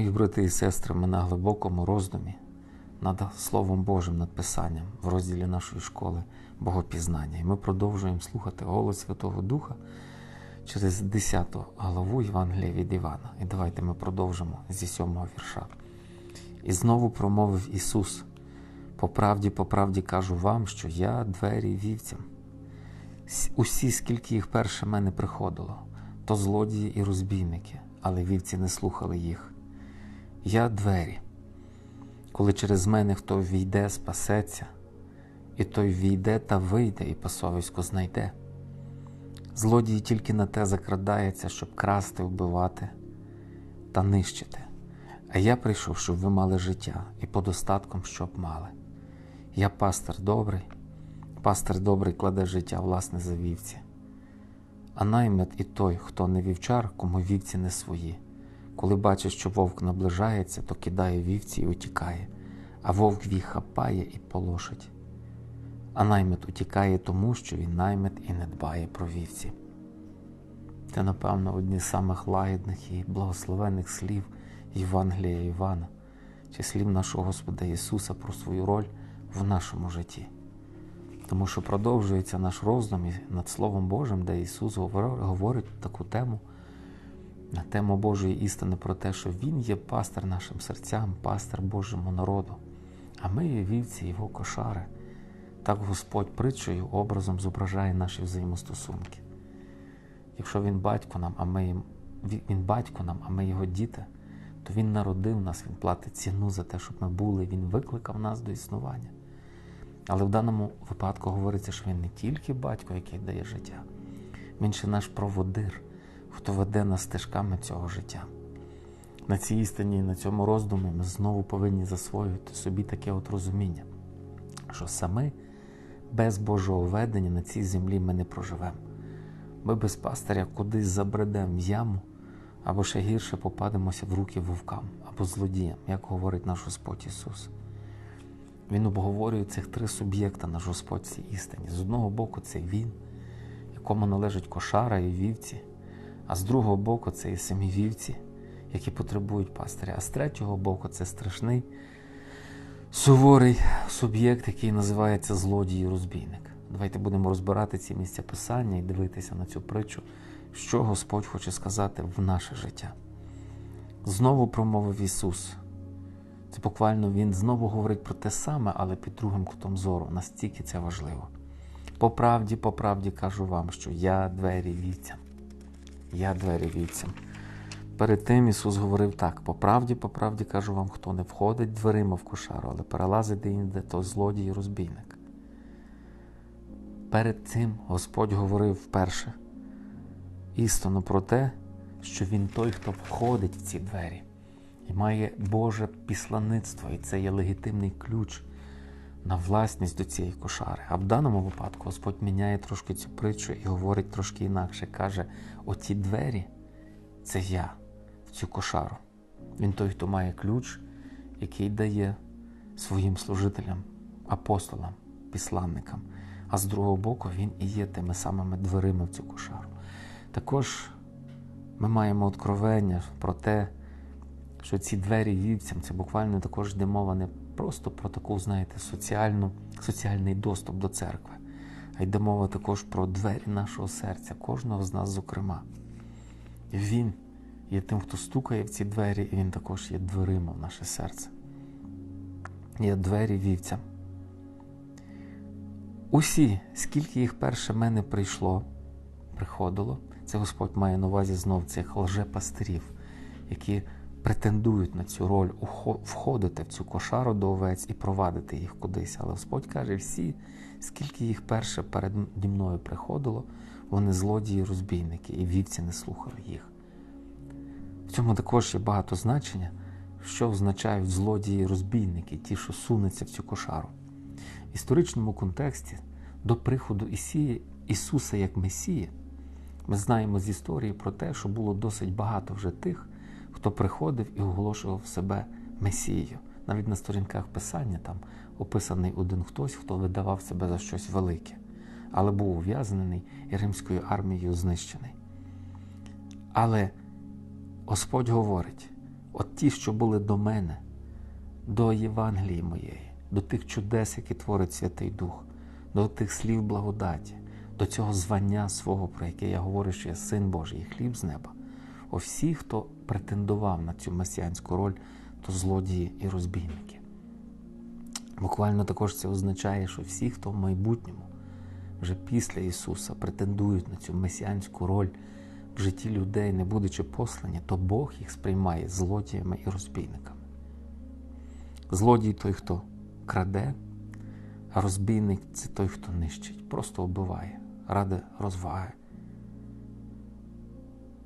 Мої брати і сестри, ми на глибокому роздумі над Словом Божим, над Писанням в розділі нашої школи Богопізнання. І ми продовжуємо слухати голос Святого Духа через 10 главу Євангелія від Івана. І давайте ми продовжимо зі 7 вірша. І знову промовив Ісус: по правді, по правді кажу вам, що я двері вівцям. Усі, скільки їх перше мене приходило, то злодії і розбійники, але вівці не слухали їх. Я двері. Коли через мене хто війде, спасеться, і той війде та вийде, і пасовисько знайде. Злодій тільки на те закрадається, щоб красти, вбивати та нищити. А я прийшов, щоб ви мали життя і по достатком, щоб мали. Я пастир добрий, пастир добрий кладе життя власне за вівці. А наймет і той, хто не вівчар, кому вівці не свої. Коли бачить, що вовк наближається, то кидає вівці і утікає, а вовк їх хапає і полошить. А наймет утікає тому, що він наймет і не дбає про вівці. Це, напевно, одні з самих лагідних і благословенних слів Євангелія Івана, чи слів нашого Господа Ісуса про свою роль в нашому житті. Тому що продовжується наш роздум над Словом Божим, де Ісус говорить таку тему, на тему Божої істини про те, що Він є пастир нашим серцям, пастир Божому народу, а ми є вівці Його кошари. Так Господь притчею образом зображає наші взаємостосунки. Якщо Він батько нам, а ми Він- батько нам, а ми його діти, то Він народив нас, Він платить ціну за те, щоб ми були, Він викликав нас до існування. Але в даному випадку говориться, що він не тільки батько, який дає життя, він ще наш проводир, хто веде нас стежками цього життя. На цій істині, на цьому роздумі ми знову повинні засвоювати собі таке от розуміння, що саме без Божого ведення на цій землі ми не проживемо. Ми без пастиря кудись забредемо в яму, або ще гірше попадемося в руки вовкам або злодіям, як говорить наш Господь Ісус. Він обговорює цих три суб'єкта наш Господь цій істині. З одного боку, це він, якому належать кошара і вівці, а з другого боку, це і самі вівці, які потребують пастиря. А з третього боку, це страшний суворий суб'єкт, який називається злодій і розбійник. Давайте будемо розбирати ці місця писання і дивитися на цю притчу, що Господь хоче сказати в наше життя. Знову промовив Ісус. Це буквально він знову говорить про те саме, але під другим кутом зору. Настільки це важливо. По правді, по правді кажу вам, що я двері вівцям. Я двері вівцям. Перед тим Ісус говорив так: по правді, по правді кажу вам, хто не входить дверима в кошару, але перелазить де-інде, то злодій і розбійник. Перед цим Господь говорив вперше істину про те, що Він той, хто входить в ці двері і має Боже післаництво, і це є легітимний ключ на власність до цієї кошари. А в даному випадку Господь міняє трошки цю притчу і говорить трошки інакше. Каже: оті двері це я в цю кошару. Він той, хто має ключ, який дає своїм служителям, апостолам, післанникам. А з другого боку, він і є тими самими дверима в цю кошару. Також ми маємо откровення про те, що ці двері вівцям це буквально також йде мова не просто про таку, знаєте, соціальну, соціальний доступ до церкви, а йде мова також про двері нашого серця, кожного з нас, зокрема. Він є тим, хто стукає в ці двері, і він також є дверима в наше серце. Є двері вівцям. Усі, скільки їх перше мене прийшло, приходило, це Господь має на увазі знов цих лжепастирів, які претендують на цю роль входити в цю кошару до овець і провадити їх кудись. Але Господь каже, всі, скільки їх перше переді мною приходило, вони злодії, розбійники, і вівці не слухали їх. В цьому також є багато значення, що означають злодії розбійники, ті, що сунуться в цю кошару. В історичному контексті до приходу Ісії, Ісуса як Месії, ми знаємо з історії про те, що було досить багато вже тих, хто приходив і оголошував себе Месією. Навіть на сторінках Писання там описаний один хтось, хто видавав себе за щось велике, але був ув'язнений і римською армією знищений. Але Господь говорить: От ті, що були до мене, до Євангелії моєї, до тих чудес, які творить Святий Дух, до тих слів благодаті, до цього звання свого, про яке я говорю, що я син Божий і хліб з неба. О всі, хто претендував на цю месіанську роль, то злодії і розбійники. Буквально також це означає, що всі, хто в майбутньому, вже після Ісуса, претендують на цю месіанську роль в житті людей, не будучи послані, то Бог їх сприймає злодіями і розбійниками. Злодій той, хто краде, а розбійник це той, хто нищить, просто вбиває ради розваги.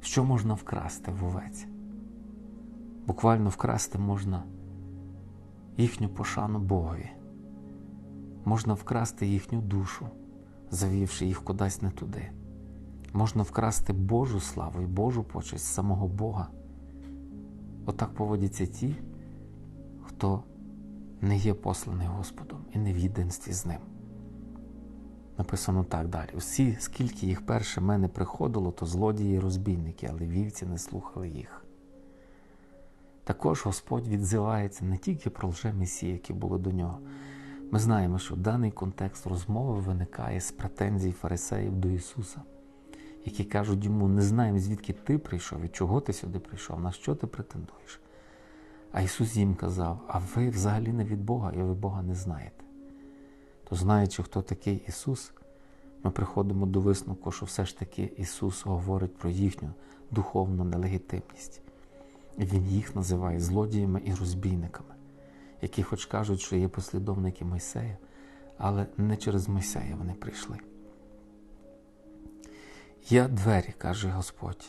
Що можна вкрасти в овець? Буквально вкрасти можна їхню пошану Богові, можна вкрасти їхню душу, завівши їх кудись не туди. Можна вкрасти Божу славу і Божу почесть самого Бога. Отак поводяться ті, хто не є посланий Господом і не в єдинстві з ним. Написано так далі. Усі, скільки їх перше мене приходило, то злодії і розбійники, але вівці не слухали їх. Також Господь відзивається не тільки про лже-месії, які були до нього. Ми знаємо, що даний контекст розмови виникає з претензій фарисеїв до Ісуса, які кажуть йому: не знаємо, звідки ти прийшов і чого ти сюди прийшов, на що ти претендуєш. А Ісус їм казав: А ви взагалі не від Бога, і ви Бога не знаєте. То знаючи, хто такий Ісус, ми приходимо до висновку, що все ж таки Ісус говорить про їхню духовну нелегітимність. Він їх називає злодіями і розбійниками, які хоч кажуть, що є послідовники Мойсея, але не через Мойсея вони прийшли. Я двері, каже Господь,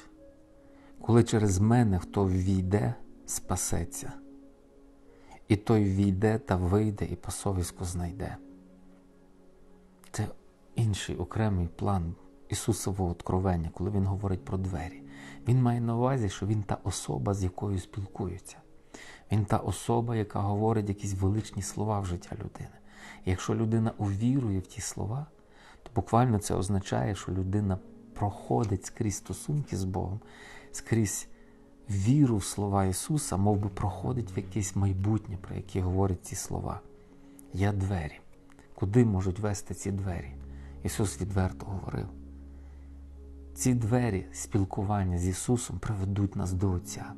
коли через мене хто ввійде, спасеться, і той війде та вийде і пасовисько знайде. Це інший окремий план Ісусового откровення, коли Він говорить про двері. Він має на увазі, що він та особа, з якою спілкується. Він та особа, яка говорить якісь величні слова в життя людини. І якщо людина увірує в ті слова, то буквально це означає, що людина проходить скрізь стосунки з Богом, скрізь віру в слова Ісуса, мов би проходить в якесь майбутнє, про яке говорять ці слова. Я двері. Куди можуть вести ці двері? Ісус відверто говорив. Ці двері спілкування з Ісусом приведуть нас до Отця,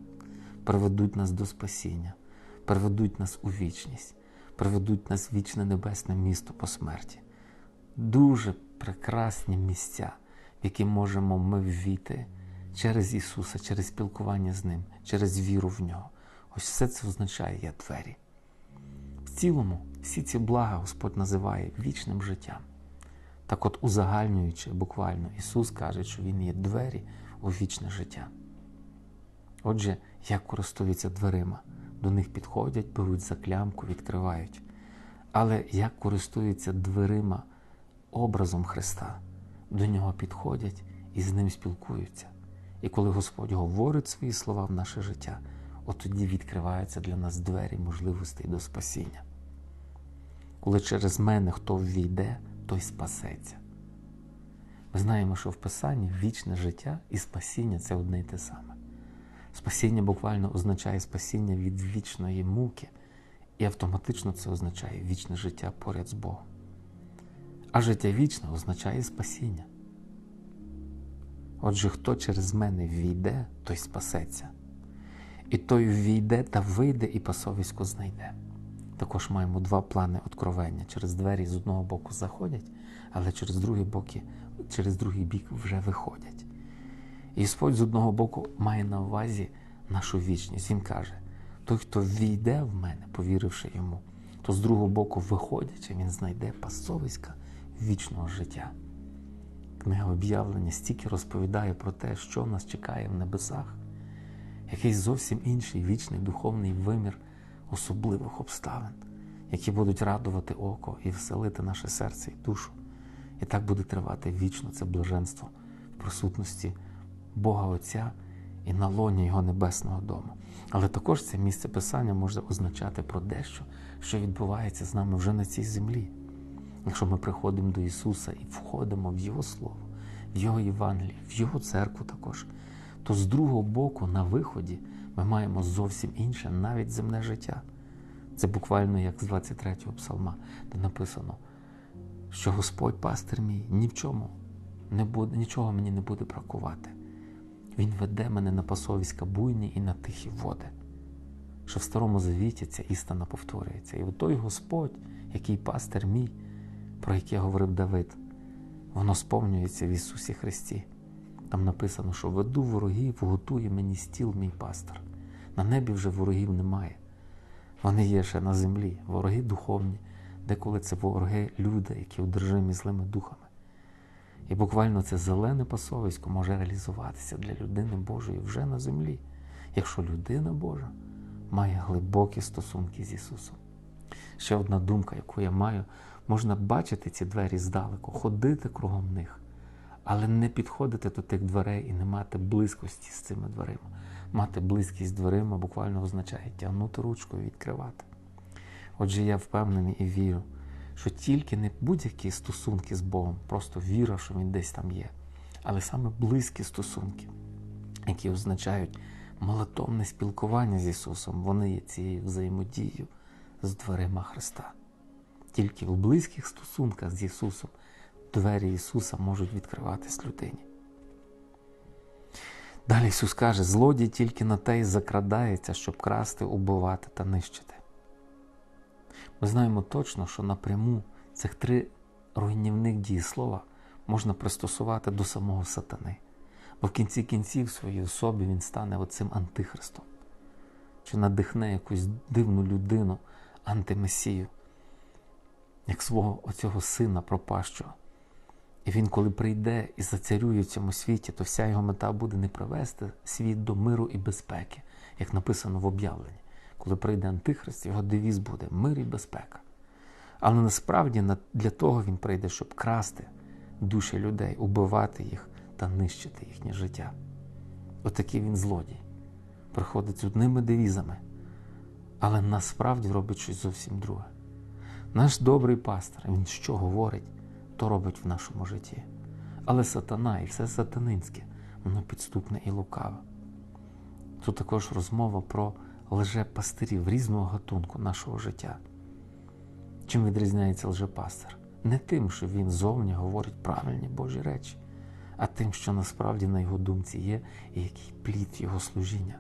приведуть нас до спасіння, приведуть нас у вічність, приведуть нас в вічне небесне місто по смерті. Дуже прекрасні місця, в які можемо ми ввійти через Ісуса, через спілкування з Ним, через віру в Нього. Ось все це означає я двері. В цілому, всі ці блага Господь називає вічним життям. Так от, узагальнюючи буквально, Ісус каже, що Він є двері у вічне життя. Отже, як користуються дверима? До них підходять, беруть за клямку, відкривають. Але як користуються дверима образом Христа, до нього підходять і з ним спілкуються. І коли Господь говорить свої слова в наше життя, от тоді відкриваються для нас двері можливостей до спасіння. Коли через мене хто ввійде, той спасеться. Ми знаємо, що в Писанні вічне життя і спасіння це одне й те саме. Спасіння буквально означає спасіння від вічної муки, і автоматично це означає вічне життя поряд з Богом. А життя вічне означає спасіння. Отже, хто через мене ввійде, той спасеться. І той ввійде та вийде і пасовисько знайде. Також маємо два плани откровення. Через двері з одного боку заходять, але через другий, боки, через другий бік вже виходять. І Господь з одного боку має на увазі нашу вічність. Він каже: той, хто війде в мене, повіривши йому, то з другого боку, виходячи, він знайде пасовиська вічного життя. Книга об'явлення стільки розповідає про те, що нас чекає в небесах, якийсь зовсім інший вічний духовний вимір особливих обставин, які будуть радувати око і веселити наше серце і душу. І так буде тривати вічно це блаженство в присутності Бога Отця і на лоні Його Небесного Дому. Але також це місце Писання може означати про дещо, що відбувається з нами вже на цій землі. Якщо ми приходимо до Ісуса і входимо в Його Слово, в Його Євангеліє, в Його церкву також, то з другого боку, на виході, ми маємо зовсім інше, навіть земне життя. Це буквально як з 23-го псалма, де написано, що Господь пастир мій ні в чому не буде, нічого мені не буде бракувати. Він веде мене на пасовиська буйні і на тихі води. Що в Старому Завіті ця істина повторюється. І от той Господь, який пастир мій, про який говорив Давид, воно сповнюється в Ісусі Христі. Там написано, що веду ворогів, готує мені стіл мій пастор. На небі вже ворогів немає. Вони є ще на землі, вороги духовні, деколи це вороги люди, які одержимі злими духами. І буквально це зелене пасовисько може реалізуватися для людини Божої вже на землі, якщо людина Божа має глибокі стосунки з Ісусом. Ще одна думка, яку я маю, можна бачити ці двері здалеку, ходити кругом них, але не підходити до тих дверей і не мати близькості з цими дверима. Мати близькість з дверима буквально означає тягнути ручку і відкривати. Отже, я впевнений і вірю, що тільки не будь-які стосунки з Богом, просто віра, що Він десь там є, але саме близькі стосунки, які означають молитовне спілкування з Ісусом, вони є цією взаємодією з дверима Христа. Тільки в близьких стосунках з Ісусом двері Ісуса можуть відкриватись людині. Далі Ісус каже, злодій тільки на те й закрадається, щоб красти, убивати та нищити. Ми знаємо точно, що напряму цих три руйнівних дієслова можна пристосувати до самого сатани. Бо в кінці кінців своїй особі він стане оцим антихристом, чи надихне якусь дивну людину, антимесію, як свого оцього сина пропащого. І він, коли прийде і зацарює в цьому світі, то вся його мета буде не привести світ до миру і безпеки, як написано в об'явленні. Коли прийде Антихрист, його девіз буде мир і безпека. Але насправді для того він прийде, щоб красти душі людей, убивати їх та нищити їхнє життя. Отакий він злодій. Приходить з одними девізами, але насправді робить щось зовсім друге. Наш добрий пастор, він що говорить, то робить в нашому житті. Але сатана і все сатанинське, воно підступне і лукаве. Тут також розмова про лжепастирів різного гатунку нашого життя. Чим відрізняється лжепастир? Не тим, що він зовні говорить правильні Божі речі, а тим, що насправді на його думці є і який плід його служіння.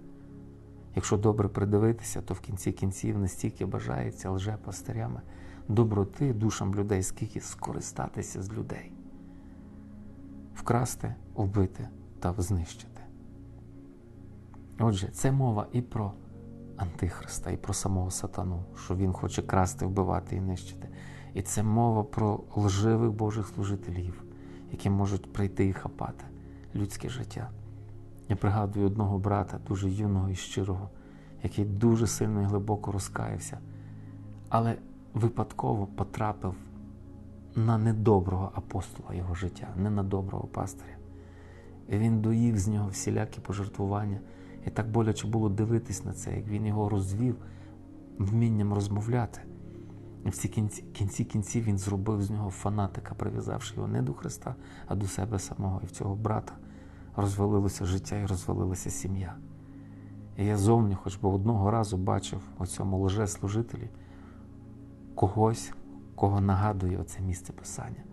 Якщо добре придивитися, то в кінці кінців настільки бажається лжепастирями доброти душам людей, скільки скористатися з людей, вкрасти, вбити та знищити. Отже, це мова і про Антихриста, і про самого сатану, що він хоче красти, вбивати і нищити. І це мова про лживих Божих служителів, які можуть прийти і хапати людське життя. Я пригадую одного брата, дуже юного і щирого, який дуже сильно і глибоко розкаявся, але випадково потрапив на недоброго апостола його життя, не на доброго пастиря. Він доїв з нього всілякі пожертвування. І так боляче було дивитись на це, як він його розвів вмінням розмовляти. І в ці кінці, кінці кінців він зробив з нього фанатика, прив'язавши його не до Христа, а до себе самого. І в цього брата розвалилося життя і розвалилася сім'я. І я зовні, хоч би одного разу бачив у цьому лжеслужителі когось, кого нагадує оце місце писання.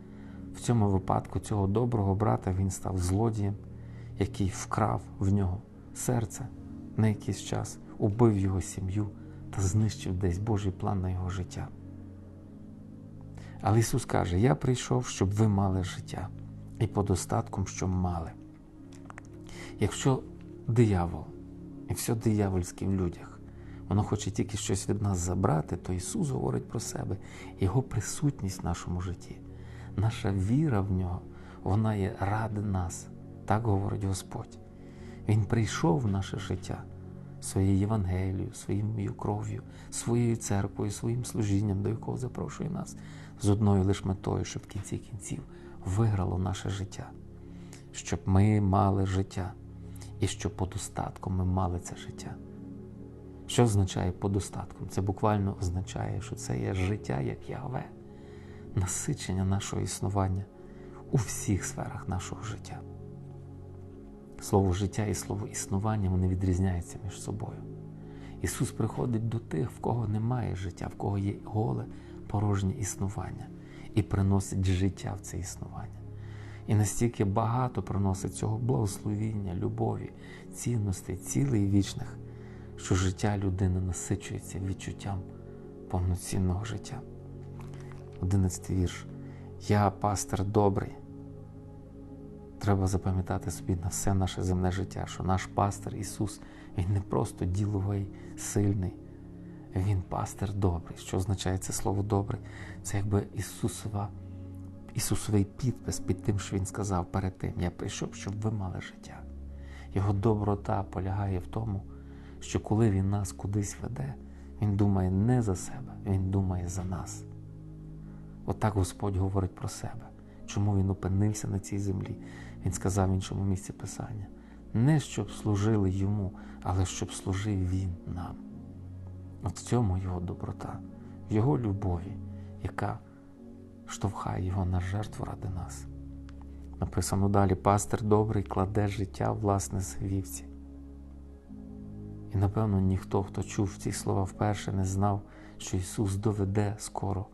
В цьому випадку цього доброго брата він став злодієм, який вкрав в нього серце на якийсь час, убив його сім'ю та знищив десь Божий план на його життя. Але Ісус каже: Я прийшов, щоб ви мали життя і по достатком, що мали. Якщо диявол і все диявольське в людях, воно хоче тільки щось від нас забрати, то Ісус говорить про себе, Його присутність в нашому житті, наша віра в нього, вона є ради нас. Так говорить Господь. Він прийшов в наше життя своєю Євангелією, своєю кров'ю, своєю церквою, своїм служінням, до якого запрошує нас з одною лише метою, щоб в кінці кінців виграло наше життя, щоб ми мали життя і щоб по достатку ми мали це життя. Що означає по достатку? Це буквально означає, що це є життя як Ягве, насичення нашого існування у всіх сферах нашого життя. Слово життя і слово існування вони відрізняються між собою. Ісус приходить до тих, в кого немає життя, в кого є голе, порожнє існування, і приносить життя в це існування. І настільки багато приносить цього благословіння, любові, цінностей, цілей вічних, що життя людини насичується відчуттям повноцінного життя. Одинадцятий вірш. Я пастир добрий. Треба запам'ятати собі на все наше земне життя, що наш пастир Ісус, Він не просто діловий, сильний, Він пастир добрий. Що означає це слово добрий? Це якби Ісусова, Ісусовий підпис під тим, що Він сказав перед тим. Я прийшов, щоб ви мали життя. Його доброта полягає в тому, що коли Він нас кудись веде, Він думає не за себе, Він думає за нас. Отак Господь говорить про себе. Чому він опинився на цій землі? Він сказав в іншому місці Писання. Не щоб служили йому, але щоб служив він нам. От в цьому його доброта, в його любові, яка штовхає його на жертву ради нас. Написано далі: пастир добрий кладе життя власне з вівці. І напевно ніхто, хто чув ці слова вперше, не знав, що Ісус доведе скоро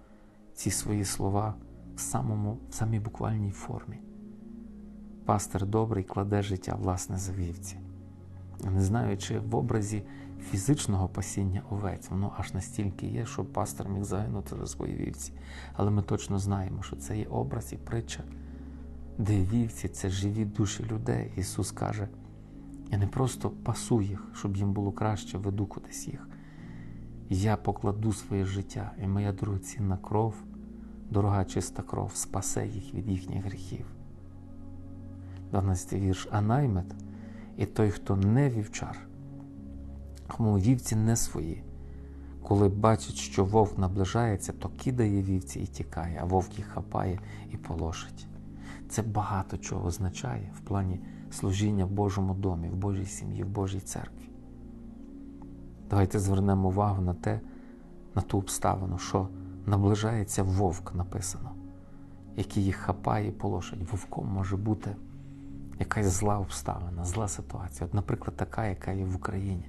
ці свої слова в самому, в самій буквальній формі. Пастир добрий кладе життя власне за вівці. Не знаю, чи в образі фізичного пасіння овець воно аж настільки є, що пастор міг загинути за свої вівці. Але ми точно знаємо, що це є образ і притча, де вівці це живі душі людей. Ісус каже, я не просто пасу їх, щоб їм було краще, веду кудись їх. Я покладу своє життя, і моя дорогоцінна кров, дорога чиста кров, спасе їх від їхніх гріхів. 12 вірш. А наймет і той, хто не вівчар, кому вівці не свої. Коли бачить, що вовк наближається, то кидає вівці і тікає, а вовк їх хапає і полошить. Це багато чого означає в плані служіння в Божому домі, в Божій сім'ї, в Божій церкві. Давайте звернемо увагу на те, на ту обставину, що наближається вовк, написано, який їх хапає і полошить. Вовком може бути якась зла обставина, зла ситуація. От, наприклад, така, яка є в Україні.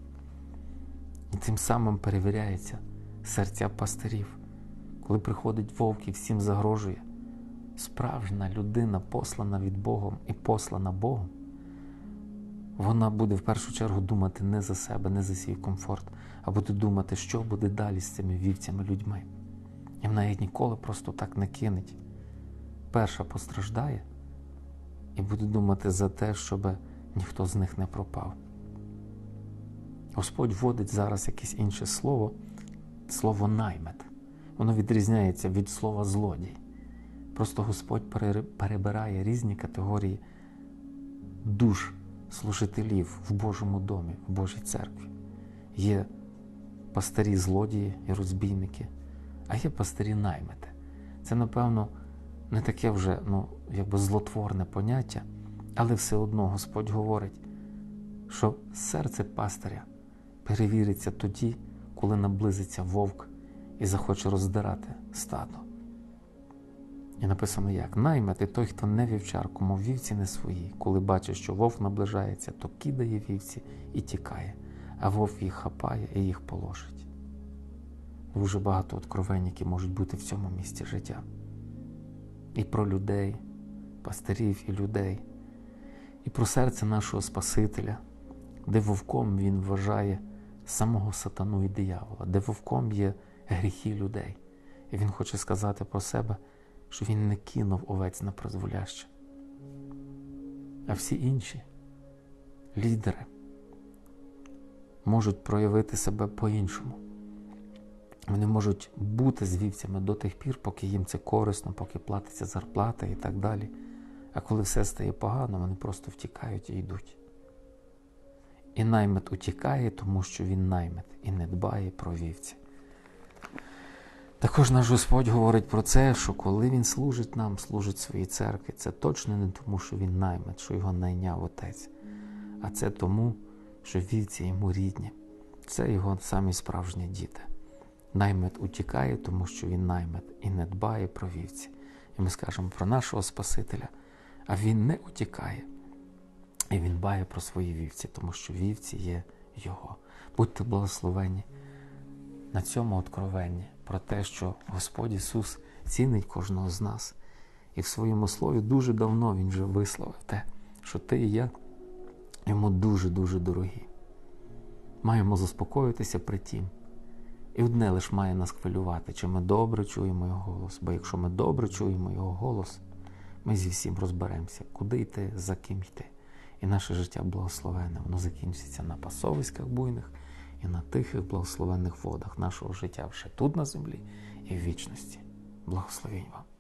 І тим самим перевіряється серця пастирів. Коли приходить вовк і всім загрожує, справжня людина, послана від Богом і послана Богом, вона буде в першу чергу думати не за себе, не за свій комфорт, а буде думати, що буде далі з цими вівцями людьми. І вона їх ніколи просто так не кинеть. Перша постраждає і буде думати за те, щоб ніхто з них не пропав. Господь вводить зараз якесь інше слово, слово наймет. Воно відрізняється від слова злодій. Просто Господь перебирає різні категорії душ служителів в Божому домі, в Божій церкві. Є пастирі злодії і розбійники, а є пастирі наймити. Це, напевно, не таке вже ну, якби злотворне поняття, але все одно Господь говорить, що серце пастиря перевіриться тоді, коли наблизиться вовк і захоче роздирати стадо. І написано як: наймати той, хто не вівчар, кому вівці не свої, коли бачить, що вовк наближається, то кидає вівці і тікає, а вовк їх хапає і їх полошить. Дуже багато откровень, які можуть бути в цьому місці життя. І про людей, пастирів і людей, і про серце нашого Спасителя, де вовком він вважає самого сатану і диявола, де вовком є гріхи людей. І він хоче сказати про себе, що він не кинув овець на призволяще. А всі інші лідери можуть проявити себе по-іншому. Вони можуть бути з вівцями до тих пір, поки їм це корисно, поки платиться зарплата і так далі. А коли все стає погано, вони просто втікають і йдуть. І наймет утікає, тому що він наймет і не дбає про вівці. Також наш Господь говорить про це, що коли Він служить нам, служить своїй церкві, це точно не тому, що він наймет, що його найняв отець, а це тому, що вівці йому рідні. Це його самі справжні діти. Наймет утікає, тому що він наймет і не дбає про вівці. І ми скажемо про нашого Спасителя, а він не утікає. І він дбає про свої вівці, тому що вівці є його. Будьте благословені на цьому откровенні про те, що Господь Ісус цінить кожного з нас. І в своєму слові дуже давно Він вже висловив те, що ти і я йому дуже-дуже дорогі. Маємо заспокоїтися при тім. І одне лише має нас хвилювати, чи ми добре чуємо його голос. Бо якщо ми добре чуємо його голос, ми зі всім розберемося, куди йти, за ким йти. І наше життя благословенне, воно закінчиться на пасовиськах буйних і на тихих благословенних водах нашого життя вже тут на землі і в вічності. Благословінь вам.